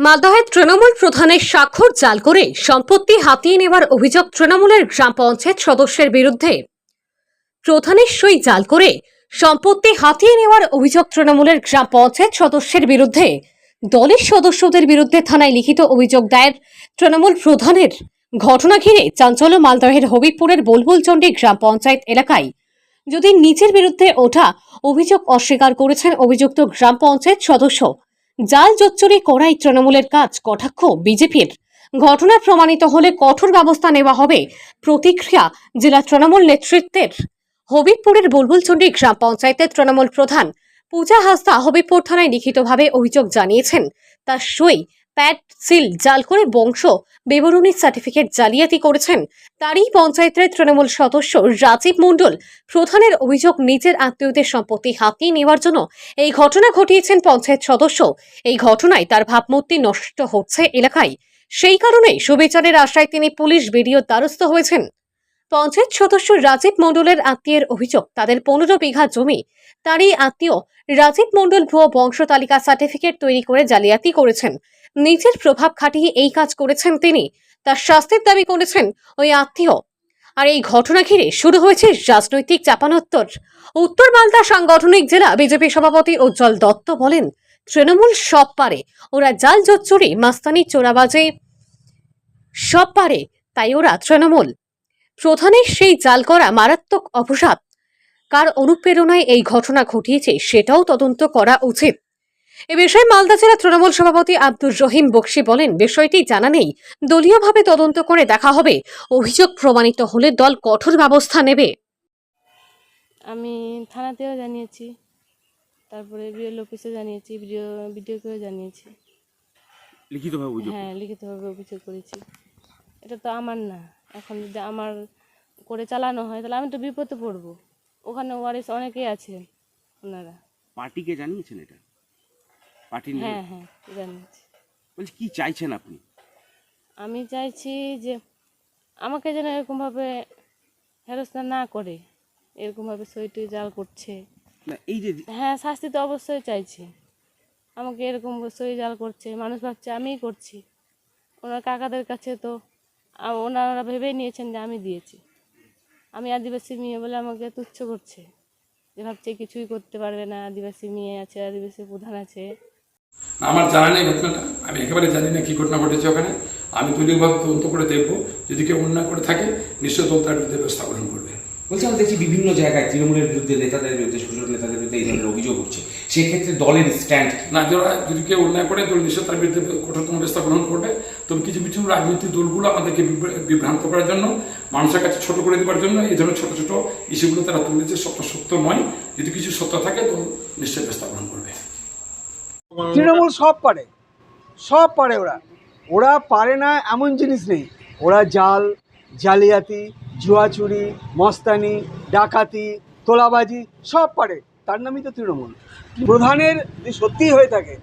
মালদহের তৃণমূল প্রধানের স্বাক্ষর জাল করে সম্পত্তি হাতিয়ে নেওয়ার অভিযোগ তৃণমূলের গ্রাম পঞ্চায়েত সদস্যের বিরুদ্ধে। প্রধানের সই জাল করে সম্পত্তি হাতিয়ে নেওয়ার অভিযোগ তৃণমূলের গ্রাম পঞ্চায়েত সদস্যের বিরুদ্ধে। দলের সদস্যদের বিরুদ্ধে থানায় লিখিত অভিযোগ দায়ের তৃণমূল প্রধানের। ঘটনা ঘিরে চাঞ্চল্য মালদহের হবিবপুরের বুলবুলচন্ডী গ্রাম পঞ্চায়েত এলাকায়। যদি নিজের বিরুদ্ধে ওঠা অভিযোগ অস্বীকার করেছেন অভিযুক্ত গ্রাম পঞ্চায়েত সদস্য জাল জচ্চুরি করাই তৃণমূলের কাজ, কটাক্ষ বিজেপির। ঘটনা প্রমাণিত হলে কঠোর ব্যবস্থা নেওয়া হবে প্রতিক্রিয়া জেলা তৃণমূল নেতৃত্বের। হবিবপুরের বুলবুলচন্ডী গ্রাম পঞ্চায়েতের তৃণমূল প্রধান পূজা হাসদা হবিবপুর থানায় লিখিতভাবে অভিযোগ জানিয়েছেন, তার সই প্যাড সিল জাল করে বংশ বিবরণী সার্টিফিকেট জালিয়াতি করেছেন, তারই পঞ্চায়েতের তৃণমূল সদস্য রাজীব মণ্ডল প্রধানের অভিযোগ নিজের আত্মীয়দের সম্পত্তি হাতিয়ে নেওয়ার জন্য এই ঘটনা ঘটিয়েছেন পঞ্চায়েত সদস্য। এই ঘটনায় তার ভাবমূর্তি নষ্ট হচ্ছে এলাকায়। সেই কারণে সুবিচারের আশায় তিনি পুলিশ ভিডিও দ্বারস্থ হয়েছেন। পঞ্চায়েত সদস্য রাজীব মণ্ডলের আত্মীয়ের অভিযোগ, তাদের পনেরো বিঘা জমি, তারই আত্মীয় রাজীব মণ্ডল ভুয়ো বংশ তালিকা সার্টিফিকেট তৈরি করে জালিয়াতি করেছেন। নিজের প্রভাব খাটিয়ে এই কাজ করেছেন তিনি। তার শাস্তির দাবি করেছেন ওই আত্মীয়। আর এই ঘটনা ঘিরে শুরু হয়েছে রাজনৈতিক চাপানোত্তর। উত্তর মালদা সাংগঠনিক জেলা বিজেপি সভাপতি উজ্জ্বল দত্ত বলেন, তৃণমূল সব পারে। ওরা জাল জোচ্চুরি, মাস্তানি, চোরাবাজে সব পারে, তাই ওরা তৃণমূল। প্রধানের সেই জাল করা মারাত্মক অপসাদ কার অনুপ্রেরণায় এই ঘটনা ঘটিয়েছে সেটাও তদন্ত করা উচিত। এ বিষয়ে মালদা জেলা তৃণমূল সভাপতি আব্দুর রহিম বক্সি বলেন বিষয়টি জানা নেই। দলীয়ভাবে তদন্ত করে দেখা হবে। অভিযোগ প্রমাণিত হলে দল কঠোর ব্যবস্থা নেবে। আমি থানাতেও জানিয়েছি তারপরে বিএল অফিসে জানিয়েছি ভিডিও ভিডিওকেও জানিয়েছি। লিখিতভাবে অভিযোগ হ্যাঁ লিখিতভাবে অভিযোগ করেছি। এটা তো আমার না। এখন যদি আমার করে চালানো হয় তাহলে আমি তো বিপদে পড়ব। ওখানে ওয়ারিস অনেকেই আছেন ওনারা। পার্টিকে জানিয়েছেন এটা? পার্টি নিয়ে? হ্যাঁ হ্যাঁ জানিয়েছি বলছি কি চাইছেন আপনি? আমি চাইছি যে আমাকে যেন এরকমভাবে হেরস্তা না করে এরকমভাবে সইটুই জাল করছে। না এই যে হ্যাঁ শাস্তি তো অবশ্যই চাইছি। আমাকে এরকম সই জাল করছে মানুষ ভাবছে আমিই করছি। ওনার কাকাদের কাছে তো ওনারা ভেবেই নিয়েছেন যে আমি দিয়েছি। আমি আদিবাসী মেয়ে বলে আমাকে তুচ্ছ করছে। যে ভাবছে কিছুই করতে পারবে না আদিবাসী মেয়ে আছে আদিবাসী প্রধান আছে। আমার জানা নেই ঘটনাটা। আমি একেবারে জানি না কি ঘটনা ঘটেছে ওখানে। আমি দলীয়ভাবে তদন্ত করে দেখব। যদি কেউ অন্যায় করে থাকে নিশ্চয় দল তার বিরুদ্ধে ব্যবস্থা গ্রহণ করবে। বলছি আমরা দেখছি বিভিন্ন জায়গায় তৃণমূলের বিরুদ্ধে নেতাদের বিরুদ্ধে সুযোগ নেতাদের বিরুদ্ধে এই ধরনের অভিযোগ উঠছে সেক্ষেত্রে দলের স্ট্যান্ড না যারা যদি কেউ অন্যায় করে দল নিশ্চয় তার বিরুদ্ধে কঠোরতম ব্যবস্থা গ্রহণ করবে। তবে কিছু কিছু রাজনৈতিক দলগুলো আমাদেরকে বিভ্রান্ত করার জন্য মানুষের কাছে ছোট করে দেওয়ার জন্য এই ধরনের ছোট ছোট ইস্যুগুলো তারা তুলেছে সত্য সত্য নয় যদি কিছু সত্য থাকে তো নিশ্চয় ব্যবস্থা গ্রহণ করবে। তৃণমূল সব পারে সব পারে ওরা। ওরা পারে না এমন জিনিস নেই। ওরা জাল জালিয়াতি জুয়াচুরি মস্তানি ডাকাতি তোলাবাজি সব পারে। তার নামই তো তৃণমূল। প্রধানের যদি সত্যিই হয়ে থাকে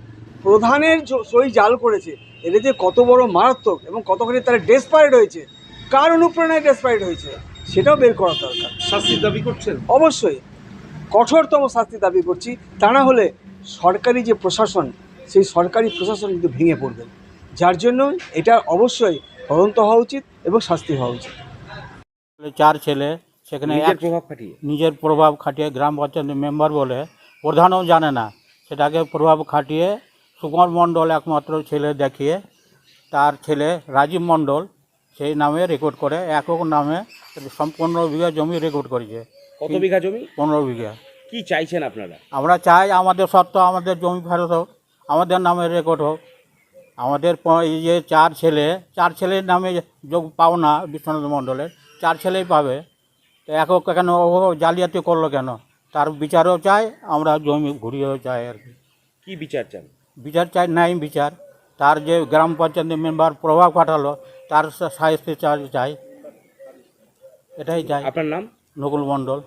প্রধানের সই জাল করেছে এদের যে কত বড় মারাত্মক এবং কতখানি তারা ডেসপারেট হয়েছে কার অনুপ্রেরণায় ডেসপারেট হয়েছে সেটাও বের করা দরকার। শাস্তির দাবি করছেন? অবশ্যই। কঠোরতম শাস্তি দাবি করছি। তা না হলে সরকারি যে প্রশাসন সেই সরকারি প্রশাসন কিন্তু ভেঙে পড়বে। যার জন্য এটা অবশ্যই তদন্ত হওয়া উচিত এবং শাস্তি হওয়া উচিত। চার ছেলে সেখানে নিজের এক প্রভাব খাটিয়ে। নিজের প্রভাব খাটিয়ে গ্রাম পঞ্চায়েত মেম্বার বলে প্রধানও জানে না। সেটাকে প্রভাব খাটিয়ে সুকুমার মণ্ডল একমাত্র ছেলে দেখিয়ে তার ছেলে রাজীব মণ্ডল সেই নামে রেকর্ড করে একক নামে সম্পূর্ণ বিঘা জমি রেকর্ড করেছে। কত বিঘা জমি? পনেরো বিঘা। কি চাইছেন আপনারা? আমরা চাই আমাদের সত্ত্ব আমাদের জমি ফেরত হোক আমাদের নামে রেকর্ড হোক। আমাদের এই যে চার ছেলে চার ছেলের নামে যোগ পাওনা বিশ্বনাথ মণ্ডলের চার ছেলেই পাবে। তো একক কেন ও জালিয়াতি করল কেন? তার বিচারও চাই আমরা জমি ঘুরিয়েও চাই আর কি। কি বিচার চান? বিচার চাই নাই বিচার। তার যে গ্রাম পঞ্চায়েত মেম্বার প্রভাব খাটালো তার শাস্তি চাই চাই। এটাই চাই। আপনার নাম? নকুল মণ্ডল।